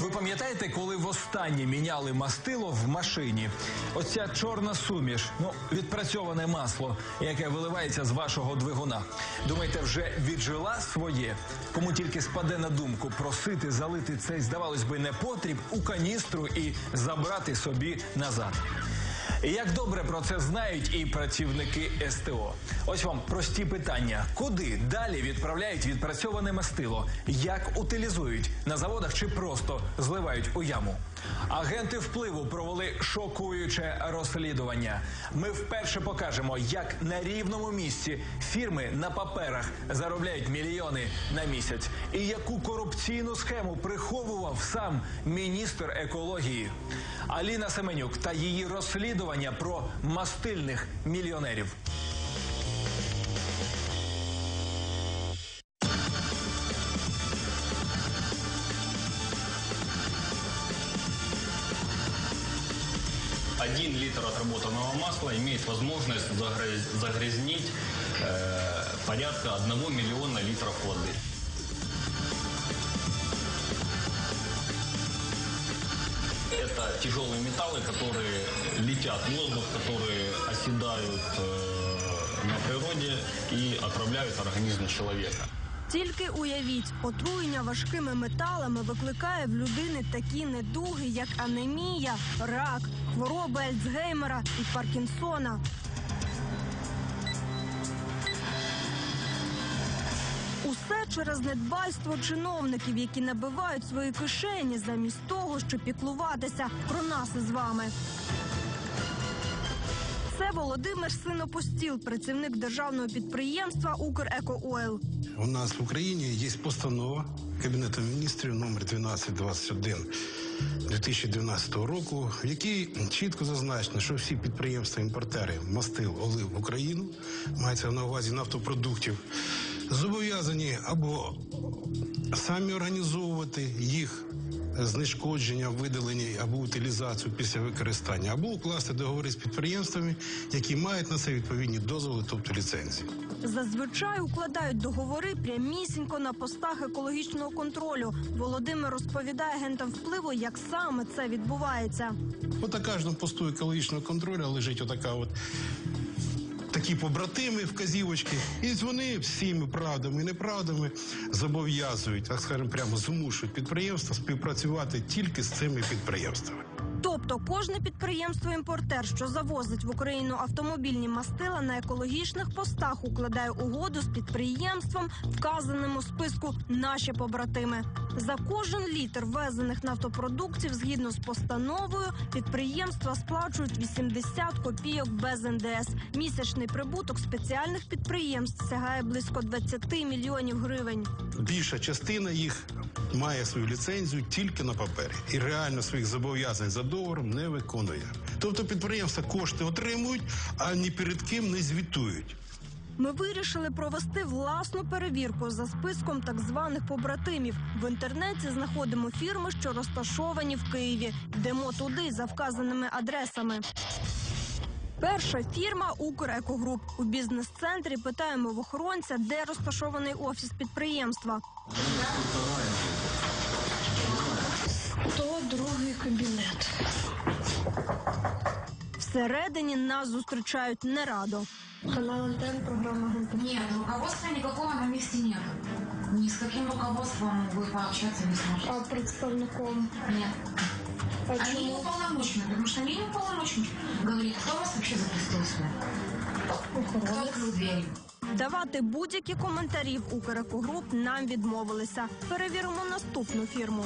Ви пам'ятаєте, коли востаннє міняли мастило в машині? Оця чорна суміш, ну відпрацьоване масло, яке виливається з вашого двигуна. Думаєте, вже віджила своє? Кому тільки спаде на думку просити залити цей, здавалось би, непотріб у каністру і забрати собі назад. Як добре про це знають і працівники СТО. Ось вам прості питання: куди далі відправляють відпрацьоване мастило? Як утилізують на заводах чи просто зливають у яму? Агенти впливу провели шокуюче розслідування. Ми вперше покажемо, як на рівному місці фірми на паперах заробляють мільйони на місяць, і яку корупційну схему приховував сам міністр екології. Аліна Семенюк та її розслідування про мастильних мільйонерів. Один литр отработанного масла имеет возможность загряз- загрязнить э, порядка 1 миллиона литров воды. Это тяжелые металлы, которые летят в воздух, которые оседают э, на природе и отравляют организм человека. Тільки уявіть, отруєння важкими металами викликає в людини такі недуги, як анемія, рак, хвороби Альцгеймера і Паркінсона. Усе через недбальство чиновників, які набивають свої кишені замість того, щоб піклуватися про нас із вами. Це Володимир Синопостіл, працівник державного підприємства «Укрекоойл». У нас в Україні є постанова Кабінету міністрів номер 1221 2012 року, в якій чітко зазначено, що всі підприємства-імпортери мастил олив Україну, мається на увазі нафтопродуктів, зобов'язані або самі організовувати їх знешкодження, видалення або утилізацію після використання, або укласти договори з підприємствами, які мають на це відповідні дозволи, тобто ліцензії. Зазвичай укладають договори прямісінько на постах екологічного контролю. Володимир розповідає агентам впливу, як саме це відбувається. От на кожному посту екологічного контролю лежить отака от такі побратими вказівочки, і вони всіми правдами і неправдами зобов'язують, так скажемо, прямо змушують підприємства співпрацювати тільки з цими підприємствами. Тобто кожне підприємство-імпортер, що завозить в Україну автомобільні мастила на екологічних постах, укладає угоду з підприємством, вказаним у списку наші побратими. За кожен літр ввезених нафтопродуктів, згідно з постановою, підприємства сплачують 80 копійок без НДС. Місячний прибуток спеціальних підприємств сягає близько 20 мільйонів гривень. Більша частина їх має свою ліцензію тільки на папері і реально своїх зобов'язань за договором не виконує. Тобто підприємства кошти отримують, а ні перед ким не звітують. Ми вирішили провести власну перевірку за списком так званих побратимів. В інтернеті знаходимо фірми, що розташовані в Києві. Йдемо туди за вказаними адресами. Перша фірма Укрекогруп. У бізнес-центрі питаємо в охоронця, де розташований офіс підприємства. 102 кабінет. Всередині нас зустрічають нерадо. Канал антенн, програма «Гунтер». Нет, руководства никакого на месте нет. Ни с каким руководством вы пообщаться не сможете. А представником? Нет. А Они не чому? уполномочены, потому что они не уполномочены. Говорит, кто вас вообще запустил сюда? Кто Охоронець. открыл двери? Давати будь-які коментарі в Укрекогруп нам відмовилися. Перевіримо наступну фірму.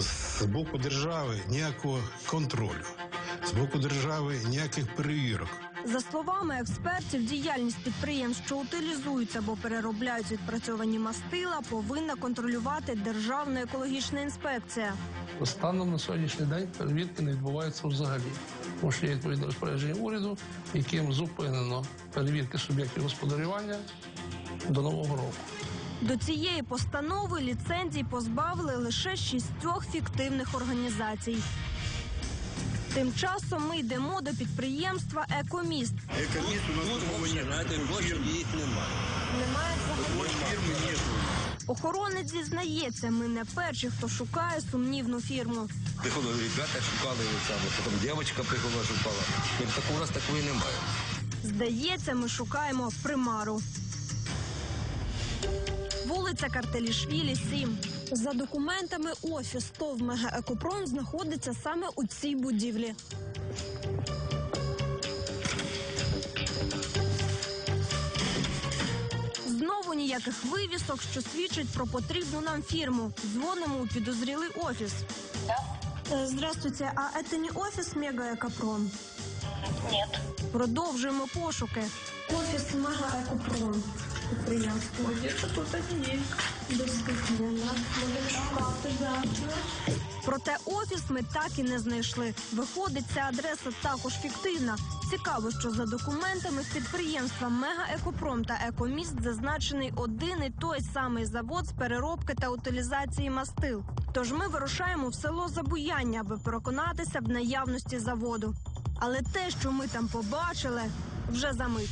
З боку держави ніякого контролю, з боку держави ніяких перевірок. За словами експертів, діяльність підприємств, що утилізують або переробляють відпрацьовані мастила, повинна контролювати Державна екологічна інспекція. Станом на сьогоднішній день перевірки не відбуваються взагалі. Тому що є відповідне розпорядження уряду, яким зупинено перевірки суб'єктів господарювання до нового року. До цієї постанови ліцензій позбавили лише шістьох фіктивних організацій. Тим часом ми йдемо до підприємства Екоміст. Немає взагалі. Охоронець зізнається, ми не перші, хто шукає сумнівну фірму. Приходили ребята, шукали саме, потім дівчинка приходила, шукала. Так у нас такої немає. Здається, ми шукаємо примару. Вулиця Картелішвілі, 7. За документами, офіс ТОВ «Мегаекопром» знаходиться саме у цій будівлі. Знову ніяких вивісок, що свідчить про потрібну нам фірму. Дзвонимо у підозрілий офіс. Е, Здравствуйте, а это не офис Мегаекопром? Нет. Продовжуємо пошуки. Офіс Мега Екопром. Підприємство. Где-то тут один є. Проте офіс ми так і не знайшли. Виходить, ця адреса також фіктивна. Цікаво, що за документами підприємства Мегаекопром та Екоміст зазначений один і той самий завод з переробки та утилізації мастил. Тож ми вирушаємо в село Забуяння, аби переконатися в наявності заводу. Але те, що ми там побачили, вже за мить.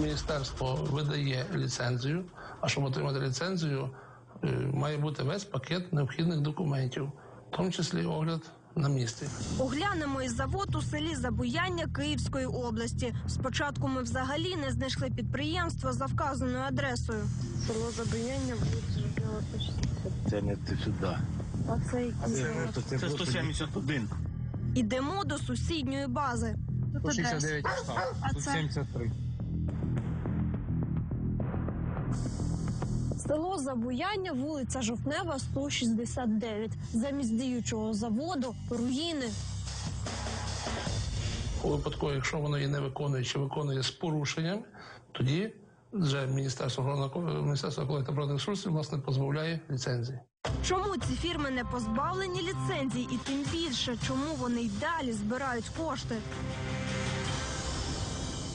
Міністерство видає ліцензію, а щоб отримати ліцензію, е, має бути весь пакет необхідних документів, в тому числі огляд на місці. Оглянемо і завод у селі Забуяння Київської області. Спочатку ми взагалі не знайшли підприємство за вказаною адресою. Село Забияння, вулиця Це не ти сюди. А це який завод? Це 171. Ідемо до сусідньої бази. 169 А це 73. Село Забуяння, вулиця Жовтнева, 169. Замість діючого заводу руїни. У випадку, якщо воно її не виконує чи виконує з порушенням, тоді вже Міністерство охорони Міністерство екології та природних ресурсів власне позбавляє ліцензії. Чому ці фірми не позбавлені ліцензій, і тим більше, чому вони й далі збирають кошти?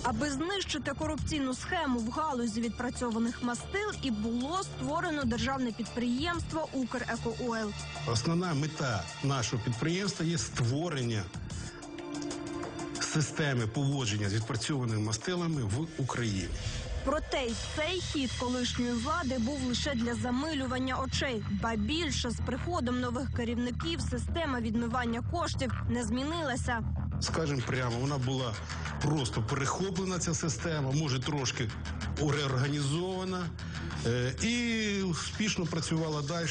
Аби знищити корупційну схему в галузі відпрацьованих мастил, і було створено державне підприємство Укрекоойл. Основна мета нашого підприємства є створення системи поводження з відпрацьованими мастилами в Україні. Проте й цей хід колишньої влади був лише для замилювання очей. Ба більше з приходом нових керівників система відмивання коштів не змінилася. Скажемо прямо, вона була просто перехоплена ця система, може трошки реорганізована е, і успішно працювала далі.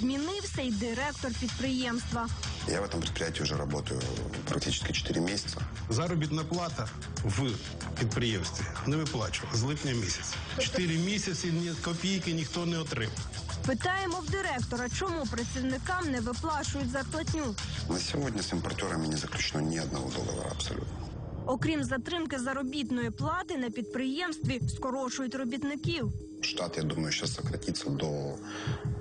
Змінився й директор підприємства. Я в этом предприятии уже работаю практически 4 месяца. Заробітна плата в підприємстві не виплачувала з липня місяця. Чотири місяці ні копійки ніхто не отримав. Питаємо в директора, чому працівникам не виплачують зарплатню. На сегодня с импортерами не заключено ни одного договора абсолютно. Окрім затримки заробітної плати на підприємстві скорочують робітників. Штат, я думаю, сейчас сократится до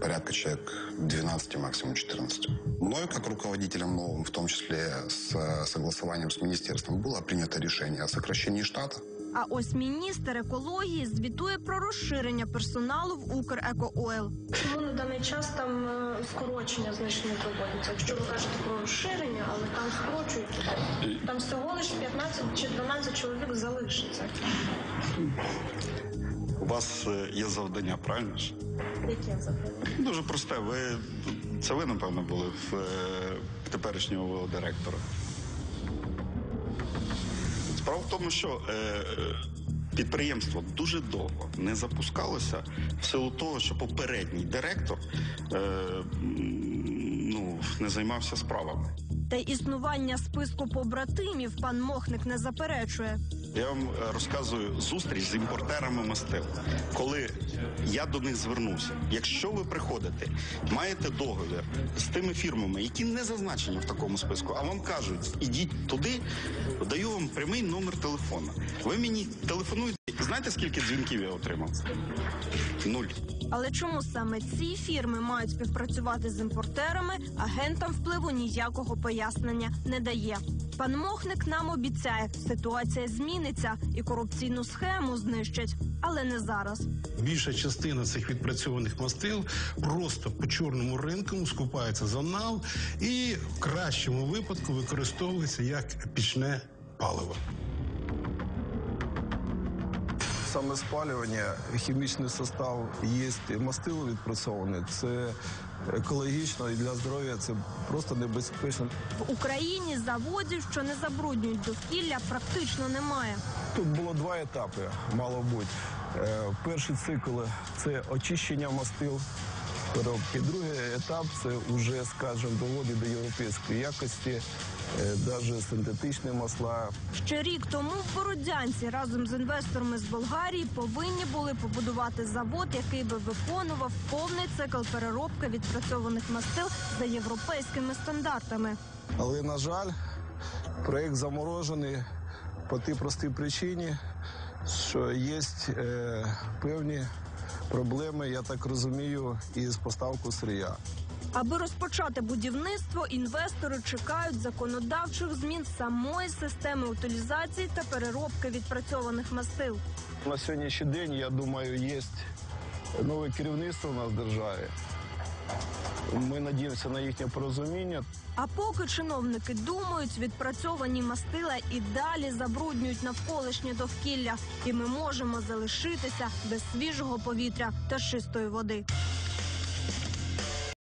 порядка человек 12, максимум 14. Мною, как руководителем новым, в том числе с э, согласованием с министерством, было принято решение о сокращении штата. А ось міністр екології звітує про розширення персоналу в Укрекоойл. Чому на даний час там е, скорочення значні проводяться? Якщо ви кажете про розширення, але там скорочують. Там всього лише 15 чи 12 чоловік залишиться. У вас е, є завдання, правильно ж? Яке завдання? Дуже просте. Ви це ви, напевно, були в е, теперішнього директора. Справа в тому, що е, підприємство дуже довго не запускалося в силу того, що попередній директор е, ну, не займався справами. Та існування списку побратимів пан Мохник не заперечує. Я вам е, розказую зустріч з імпортерами мастил. Коли я до них звернувся, якщо ви приходите, маєте договір з тими фірмами, які не зазначені в такому списку, а вам кажуть, ідіть туди, даю вам прямий номер телефона. Ви мені телефонуєте. Знаєте, скільки дзвінків я отримав? Нуль. Але чому саме ці фірми мають співпрацювати з імпортерами, агентам впливу ніякого пояснення не дає. Пан Мохник нам обіцяє, ситуація зміниться і корупційну схему знищать, але не зараз. Більша частина цих відпрацьованих мастил просто по чорному ринку скупається за нал і в кращому випадку використовується як пічне паливо. Саме спалювання, хімічний состав є мастило відпрацьоване. Це екологічно і для здоров'я це просто небезпечно. В Україні заводів, що не забруднюють довкілля, практично немає. Тут було два етапи, мало бути. Е, Перший цикл це очищення мастил. Переробки. Другий етап це вже, скажімо, доводить до європейської якості, навіть синтетичні масла, Ще рік тому в Бородянці разом з інвесторами з Болгарії повинні були побудувати завод, який би виконував повний цикл переробки відпрацьованих мастил за європейськими стандартами. Але, на жаль, проєкт заморожений по тій простій причині, що є е, певні проблеми, я так розумію, із поставкою сирія. Аби розпочати будівництво, інвестори чекають законодавчих змін самої системи утилізації та переробки відпрацьованих мастил. На сьогоднішній день, я думаю, є нове керівництво в нас в державі. Ми надіємося на їхнє порозуміння. А поки чиновники думають, відпрацьовані мастила і далі забруднюють навколишнє довкілля, і ми можемо залишитися без свіжого повітря та чистої води.